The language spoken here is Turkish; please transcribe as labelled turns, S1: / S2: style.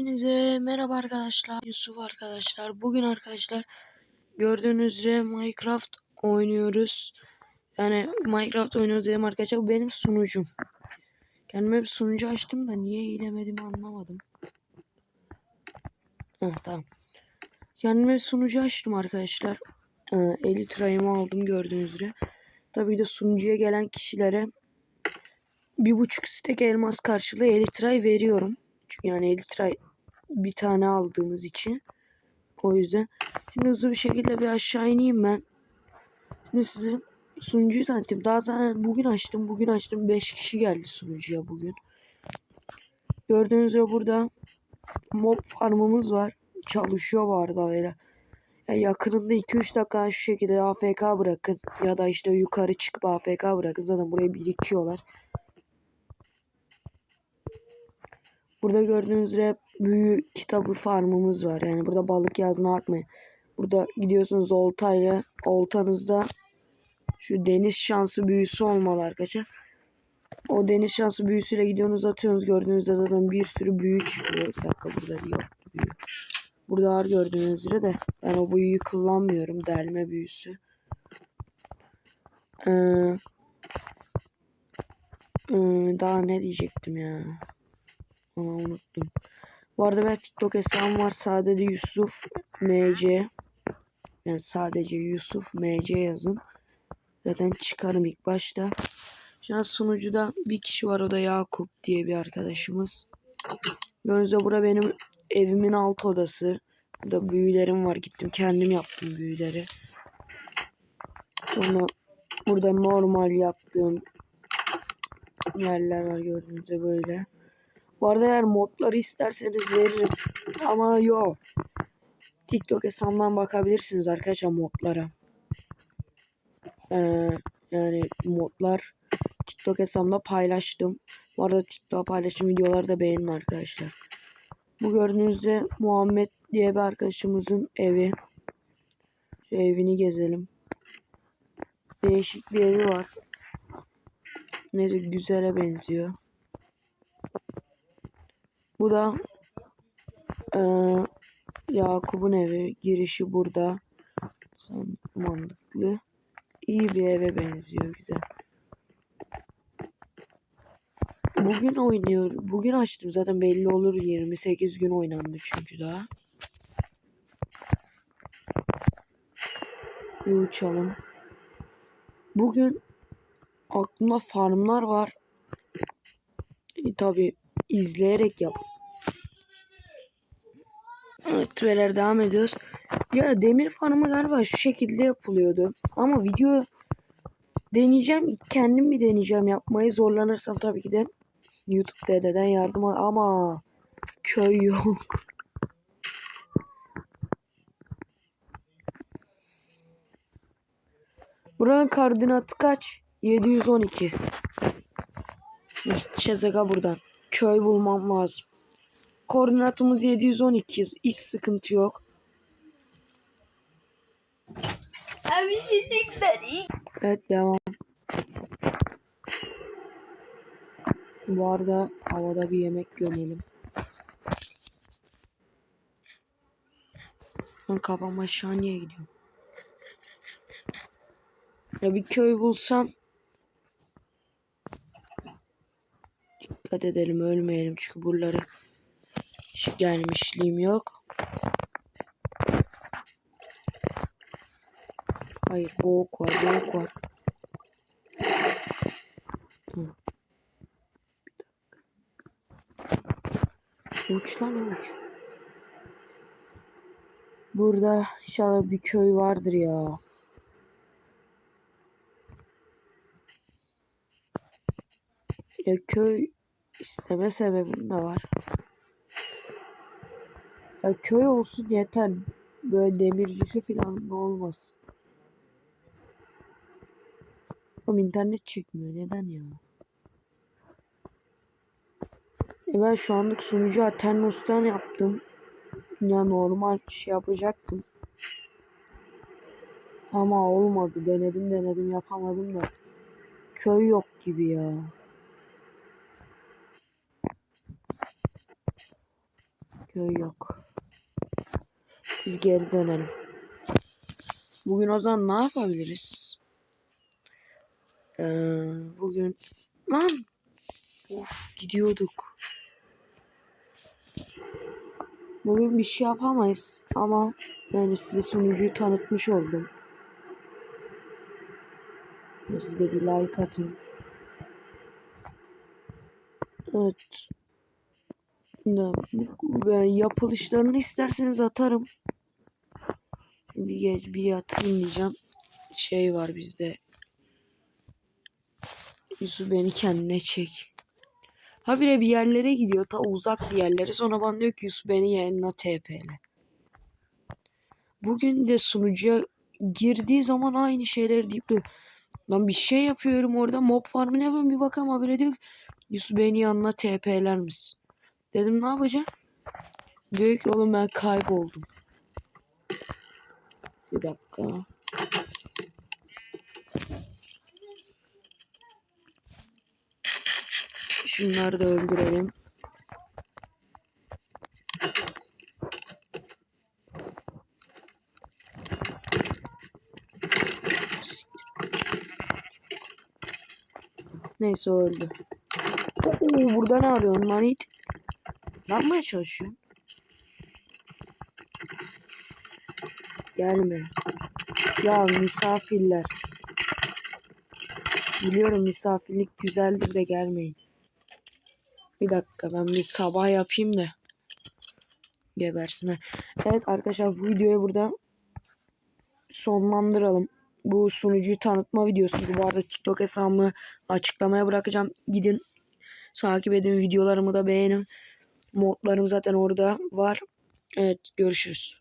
S1: Hepinize merhaba arkadaşlar. Yusuf arkadaşlar. Bugün arkadaşlar gördüğünüz üzere Minecraft oynuyoruz. Yani Minecraft oynuyoruz dedim arkadaşlar. Bu benim sunucum. Kendime bir sunucu açtım da niye iyilemedim anlamadım. Heh, tamam. Kendime bir sunucu açtım arkadaşlar. Ee, 50 lirayımı aldım gördüğünüz üzere. Tabii de sunucuya gelen kişilere bir buçuk stek elmas karşılığı 50 lirayı veriyorum. Çünkü yani 50 lira bir tane aldığımız için. O yüzden. Şimdi hızlı bir şekilde bir aşağı ineyim ben. Şimdi size sunucuyu tanıtayım. Daha zaten bugün açtım. Bugün açtım. 5 kişi geldi sunucuya bugün. Gördüğünüz gibi burada mob farmımız var. Çalışıyor bu arada öyle. Yani yakınında 2-3 dakika şu şekilde AFK bırakın. Ya da işte yukarı çıkıp AFK bırakın. Zaten buraya birikiyorlar. Burada gördüğünüz üzere büyü kitabı farmımız var. Yani burada balık yazma atmayın. Burada gidiyorsunuz oltayla. Oltanızda şu deniz şansı büyüsü olmalı arkadaşlar. O deniz şansı büyüsüyle gidiyorsunuz atıyorsunuz. Gördüğünüzde zaten bir sürü büyü çıkıyor. Bir dakika burada yok büyü. Burada var gördüğünüz üzere de ben o büyüyü kullanmıyorum. Delme büyüsü. Ee, ee, daha ne diyecektim ya. Aa, unuttum. Bu arada ben TikTok hesabım var. Sadece Yusuf MC. Yani sadece Yusuf MC yazın. Zaten çıkarım ilk başta. Şu an sunucuda bir kişi var. O da Yakup diye bir arkadaşımız. Gördüğünüzde bura benim evimin alt odası. Burada büyülerim var. Gittim kendim yaptım büyüleri. Sonra burada normal yaptığım yerler var gördüğünüzde böyle. Bu arada eğer modları isterseniz veririm. Ama yok. TikTok hesabından bakabilirsiniz arkadaşlar modlara. Ee, yani modlar TikTok hesabımda paylaştım. Bu arada TikTok paylaştığım videoları da beğenin arkadaşlar. Bu gördüğünüzde Muhammed diye bir arkadaşımızın evi. Şu evini gezelim. Değişik bir evi var. Neyse güzele benziyor. Bu da e, Yakup'un evi. Girişi burada. Son mantıklı. İyi bir eve benziyor. Güzel. Bugün oynuyor. Bugün açtım zaten belli olur. 28 gün oynandı çünkü daha. Bir uçalım. Bugün aklımda farmlar var. E, tabii izleyerek yap. Evet beyler devam ediyoruz. Ya demir farmı galiba şu şekilde yapılıyordu. Ama video deneyeceğim. Kendim bir deneyeceğim yapmayı. Zorlanırsam tabii ki de YouTube dededen yardım al. Ama köy yok. Buranın koordinatı kaç? 712. Çezega buradan. Köy bulmam lazım. Koordinatımız 712. Hiç sıkıntı yok.
S2: Abi yedikleri.
S1: Evet devam. Bu arada havada bir yemek gömelim. Ben kafam aşağı niye gidiyorum? Ya bir köy bulsam dikkat edelim ölmeyelim çünkü buraları hiç gelmişliğim yok. Hayır boğuk var boğuk var. Hı. Uç lan uç. Burada inşallah bir köy vardır ya. Ya köy isteme sebebim de var. Ya köy olsun yeter. Böyle demircisi falan ne olmasın. Ama internet çekmiyor. Neden ya? E ben şu anlık sunucu Aternos'tan yaptım. Ya normal şey yapacaktım. Ama olmadı. Denedim denedim yapamadım da. Köy yok gibi ya. Köy yok. Biz geri dönelim. Bugün o zaman ne yapabiliriz? Ee, bugün lan of gidiyorduk. Bugün bir şey yapamayız ama yani size sunucuyu tanıtmış oldum. Siz de bir like atın. Evet. Ben yapılışlarını isterseniz atarım. Bir bir diyeceğim. Şey var bizde. Yusuf beni kendine çek. Habire bir yerlere gidiyor. Ta uzak bir yerlere. Sonra bana diyor ki Yusuf beni yanına TP'le. Bugün de sunucuya girdiği zaman aynı şeyleri deyip duruyor. Lan bir şey yapıyorum orada mob farmını yapıyorum bir bakalım habire diyor ki Yusuf beni yanına TP'ler misin? Dedim ne yapacağım? Diyor ki oğlum ben kayboldum. Bir dakika. Şunları da öldürelim. Neyse öldü. Oo, burada ne arıyorsun lan it? Ne yapmaya çalışıyorsun? Gelme. Ya misafirler. Biliyorum misafirlik güzeldir de gelmeyin. Bir dakika ben bir sabah yapayım da. Gebersinler. Evet arkadaşlar bu videoyu burada sonlandıralım. Bu sunucuyu tanıtma videosu. Bu arada TikTok hesabımı açıklamaya bırakacağım. Gidin takip edin videolarımı da beğenin. Modlarım zaten orada var. Evet görüşürüz.